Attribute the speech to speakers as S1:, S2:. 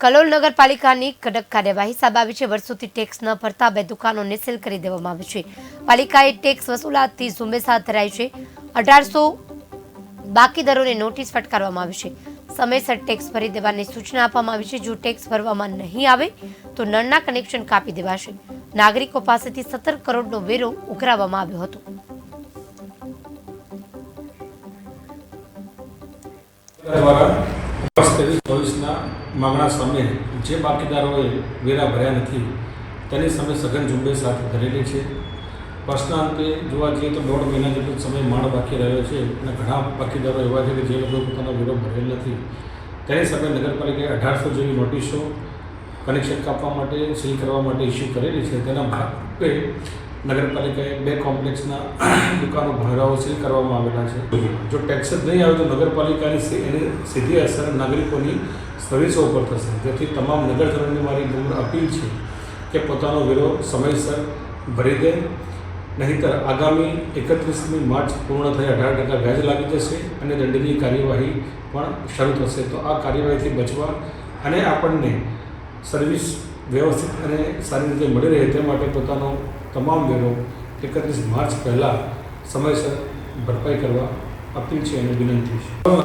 S1: કલોલ નગરપાલિકાની કડક કાર્યવાહી સામે આવી છે. વર્ષોથી ટેક્સ ન ભરતા બે દુકાનોને સીલ કરી દેવામાં આવી છે. પાલિકાએ ટેક્સ વસૂલાતથી ઝુંબેશ હાથ ધરાઈ છે. અઢારસો બાકીદારોને નોટિસ ફટકારવામાં આવી છે. સમયસર ટેક્સ ભરી દેવાની સૂચના આપવામાં આવી છે. જો ટેક્સ ભરવામાં નહીં આવે, તો નળના કનેક્શન કાપી દેવાશે. નાગરિકો પાસેથી સત્તર કરોડનો વેરો ઉઘરાવવામાં આવ્યો હતો.
S2: દ્વારા ત્રેવીસ ચોવીસના માંગણા સામે જે બાકીદારોએ વેરા ભર્યા નથી, તેની સામે સઘન ઝુંબેશ હાથ ધરેલી છે. વર્ષના અંતે જોવા જઈએ તો દોઢ મહિના જેટલો સમય માણ બાકી રહ્યો છે અને ઘણા બાકીદારો એવા છે કે જે લોકો પોતાનો વેરો ભરેલ નથી. તેની સામે નગરપાલિકાએ અઢારસો જેવી નોટિસો કનેક્શન કાપવા માટે, સીલ કરવા માટે ઇસ્યુ કરેલી છે. તેના ભાગરૂપે નગરપાલિકાએ બે કોમ્પ્લેક્સના દુકાનો ભરાવો સીલ કરવામાં આવેલા છે. જો ટેક્સ જ નહીં આવે તો નગરપાલિકાની એની સીધી અસર નાગરિકોની સર્વિસો ઉપર થશે. જેથી તમામ નગરજનોની મારી નમ્ર અપીલ છે કે પોતાનો વેરો સમયસર ભરી દે. નહીંતર આગામી એકત્રીસમી માર્ચ પૂર્ણ થઈ અઢાર ટકા વ્યાજ લાગી જશે અને દંડની કાર્યવાહી પણ શરૂ થશે. તો આ કાર્યવાહીથી બચવા અને આપણને સર્વિસ વ્યવસ્થિત અને સારી રીતે મળી રહે તે માટે પોતાનો તમામ વેરો એકત્રીસ માર્ચ પહેલાં સમયસર ભરપાઈ કરવા અપીલ છે અને વિનંતી છે.